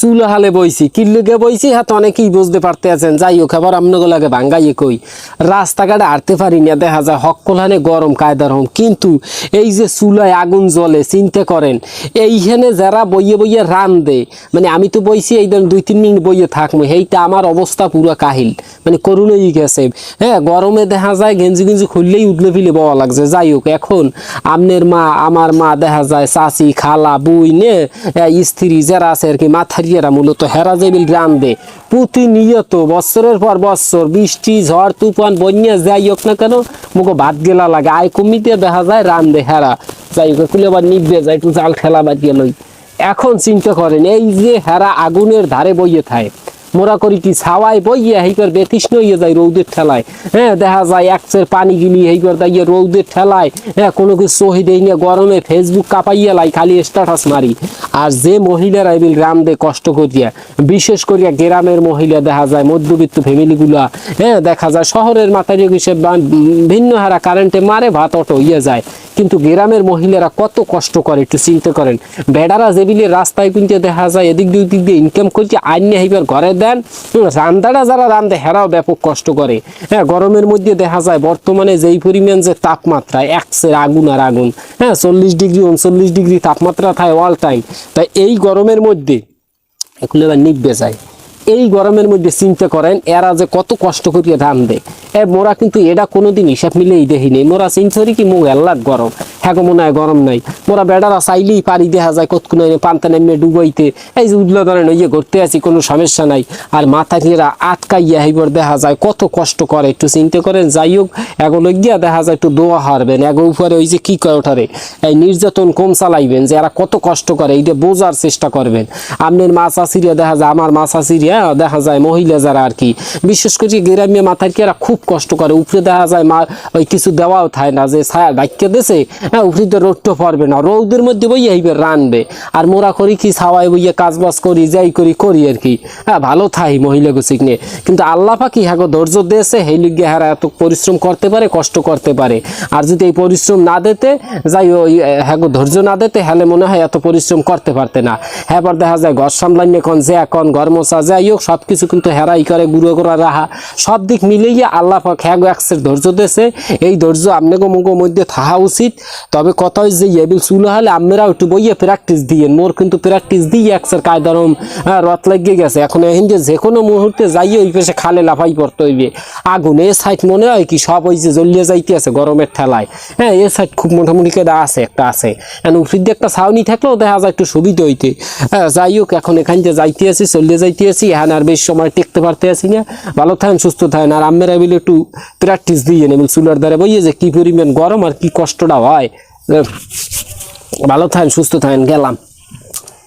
চুলো হালে বইছি কিল্লুকে বইছি হাত অনেকেই বুঝতে পারতে আছেন। যাই হোক আবার আপনাগুলাকে ভাঙ্গাইয়ে কই। রাস্তাঘাটে আরতে পারি না, দেখা যায় হকলানে গরম কায়দার হম। কিন্তু এই যে চুলায় আগুন জ্বলে, চিন্তা করেন, এইখানে যারা বইয়ে বইয়ে রান দে মানে আমি তো বইছি, এই ধরেন দুই তিন মিনিট বইয়ে থাকব সেইটা আমার অবস্থা পুরো কাহিল। মানে করুণই গেছে। হ্যাঁ গরমে দেখা যায় গেঞ্জি গেঞ্জি খুললেই উঠলে ফিলে বওয়া লাগছে। যাই হোক, এখন আমনের মা, আমার মা দেখা যায়, চাচি, খালা, বুই, নে স্ত্রী যারা আছে আর কি মাথারিয়ারা মূলত হেরাজেবিল প্রতিনিয়ত বছরের পর বছর বৃষ্টি, ঝড়, তুফান, বন্যা যাই হোক না কেন, মুখে ভাত গেলা লাগে। আয় কমিতে দেখা যায় রান্দে হেরা। যাই হোক কুলে আবার নিবে যায়, একটু জাল খেলা বাদ গেল এখন চিন্তা করেন, এই যে হেরা আগুনের ধারে বইয়ে থাকে মোরা করি কি ছাওয়াই বইয়ে হেইকর বেতৃষ্ণ হয়ে যায় রৌদের ঠেলায়। হ্যাঁ দেখা যায় একচের পানি গিলি হেইকর দাইয়ে রৌদের ঠেলায়। হ্যাঁ কোনো কিছু সহি দেই না, গরমে ফেসবুক কাপাইয়া লাই, খালি স্ট্যাটাস মারি। আর যে মহিলারা এবিল গ্রাম দে কষ্ট করিয়া, বিশেষ করিয়া গ্রামের মহিলা দেখা যায় মধ্যবিত্ত ফ্যামিলিগুলা হ্যাঁ দেখা যায় শহরের মাথায় হিসেব ভিন্ন হারা কারেন্টে মারে ভাত অটো হইয়া যায়। কিন্তু গ্রামের মহিলারা কত কষ্ট করে, একটু চিন্তা করেন। বেড়ারা যেবিলে রাস্তায় কিন্তু দেখা যায়, এদিক দিয়ে ইনকাম করছে আইনে হাইবার ঘরে দেন। রান্দারা যারা রান্ধে হেরাও ব্যাপক কষ্ট করে। হ্যাঁ গরমের মধ্যে দেখা যায় বর্তমানে যেই পরিমাণ যে তাপমাত্রা, একসের আগুন আর আগুন হ্যাঁ চল্লিশ ডিগ্রি, উনচল্লিশ ডিগ্রি তাপমাত্রা থাকে অল টাইম তাই এই গরমের মধ্যে এগুলো এবার নিববে যায়। এই গরমের মধ্যে চিন্তা করেন, এরা যে কত কষ্ট করিয়ে দেয় এ, মোরা কিন্তু এটা কোনোদিন হিসাব মিলেই দেখিনি মোরা চিন্তা কি মুখ এল্লাক গরম? হ্যাঁ মনে হয় গরম নাই। মোরা বেড়ারা চাইলেই পারি দেখা যায়, কতক্ষণ পান্তা নেমে ডুবাইতে। এই যে উদলা ধরেন, ওই ঘুরতে আছি, কোনো সমস্যা নাই। আর মাথা ঘেরা আটকাইয়া হইবার দেখা যায়, কত কষ্ট করে। একটু চিন্তা করেন, যাই হোক এগুলো গিয়া দেখা যায়, একটু দোয়া হারবেন। এগো উপরে ওই যে কি করে ওঠারে, এই নির্যাতন কম চালাইবেন যে এরা কত কষ্ট করে এইটা বোঝার চেষ্টা করবেন। আপনার মা চাষিরা দেখা যায়, আমার মা চাষিরা দেখা যায়, মহিলা যারা আর কি। বিশেষ করে গ্রামীয় মাথার কি এরা খুব কষ্ট করে। উপরে দেখা যায় মা, ওই কিছু দেওয়াও থাকে না, যে ছায়া ডাক্কে দেছে হ্যাঁ উপরে তো রোদটা পড়বে না। রৌদের মধ্যে বই এইবার রানবে। আর মোরা করি কি ছাওয়াই বইয়ে কাজ বাজ করি, যাই করি করি আর কি। হ্যাঁ ভালো থাই মহিলা গুছিক নিয়ে। কিন্তু আল্লাহ পাকি হ্যাঁ ধৈর্য দিয়েছে? সেই লিগে হ্যাঁ এত পরিশ্রম করতে পারে, কষ্ট করতে পারে। আর যদি এই পরিশ্রম না দিতে, যাই ওই হ্যাঁ ধৈর্য না দিতে, হলে মনে হয় এত পরিশ্রম করতে পারতে না। হ্যাঁ পর দেখা যায় ঘর সামলাইনে এখন যে এখন ঘর মোছা, যাই হোক সব কিছু কিন্তু হেরাই করে, গুঁড়ো করা, রাহা। সব দিক মিলিয়ে আল্লাহ পাক হ্যাঁ গো একসের ধৈর্য দিয়েছে। এই ধৈর্য আপনাকে মুখো মধ্যে থাকা উচিত। তবে কথা যে এবিল চুলো হলে আপনারাও একটু বইয়ে প্র্যাকটিস দিয়ে মোর কিন্তু প্র্যাকটিস দিয়ে একসের কায়দারম রথ লাগিয়ে গেছে। এখন এখন যে যে কোনো মুহূর্তে যাইয়ে ওই পাশে খালে লাফাই পড়তে হইবে। আগুন, এ সাইড মনে হয় কি সব ওই যে জ্বলিয়ে যাইতে আছে গরমের ঠেলায়। হ্যাঁ এ সাইড খুব মোটামুটি কেদা আছে, একটা আছে। এখন উপর দিয়ে একটা ছাউনি থাকলেও দেখা যায় একটু সুবিধা হইতে। হ্যাঁ যাই হোক, এখন এখান থেকে যাইতে আছি চলিয়ে যাইতে আছি। হ্যাঁ আর বেশ সময় টেকতে পারতে আছি না। ভালো থাকেন, সুস্থ থাকেন। আর আমেরা বিলে একটু প্র্যাকটিস দিয়ে নেবেন চুলার দ্বারা। বইয়ে যে কী পরিমাণ গরম আর কি কষ্টটা হয়? ভালো থাকেন, সুস্থ থাকেন, গেলাম।